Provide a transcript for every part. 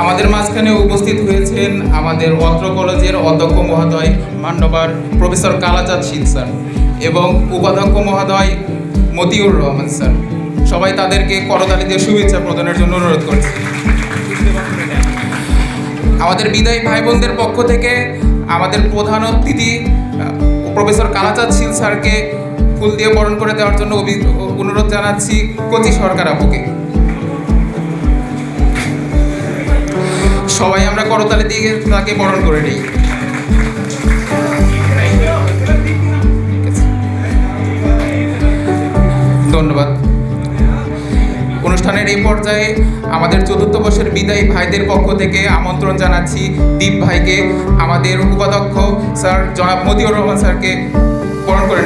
আমাদের মাঝখানে উপস্থিত হয়েছেন আমাদের অত্র কলেজের অধ্যক্ষ মহোদয় মান্যবর প্রফেসর কালাচাঁদ শীল স্যার এবং উপাধ্যক্ষ মহোদয় মতিউর রহমান স্যার। সবাই তাদেরকে করতালি দিয়ে শুভেচ্ছা প্রদানের জন্য অনুরোধ করছি। আমাদের বিদায়ী ভাই বোনদের পক্ষ থেকে আমাদের প্রধান অতিথি প্রফেসর কালাচাঁদ শীল স্যারকে ফুল দিয়ে বরণ করে দেওয়ার জন্য অনুরোধ জানাচ্ছি কচি সরকার আপুকে। সবাই আমরা করতালি দিয়ে তাকে বরণ করে নিই। ধন্যবাদ। অনুষ্ঠানের এই পর্যায়ে আমাদের চতুর্থ বর্ষের বিদায়ী ভাইদের পক্ষ থেকে আমন্ত্রণ জানাচ্ছি দীপ ভাইকে, আমাদের উপাধ্যক্ষ স্যার জনাব মতিউর রহমান স্যারকে বরণ করে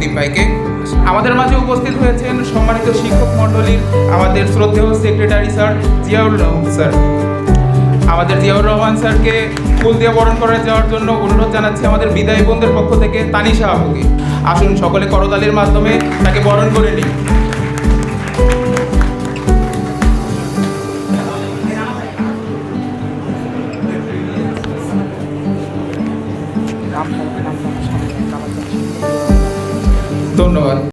দীপ ভাইকে আমাদের মাঝে উপস্থিত হয়েছেন সম্মানিত শিক্ষক মণ্ডলীর আমাদের শ্রদ্ধেয় secretary sir Ziaur Rahman sir আমাদের জিয়াউর রহমান স্যারকে ফুল দিয়ে বরণ করে যাওয়ার জন্য অনুরোধ জানাচ্ছি আমাদের বিদায় বন্ধুদের পক্ষ থেকে তানিশা আপুকে আসুন সকলে করতালির মাধ্যমে তাকে বরণ করে নিই। ধন্যবাদ।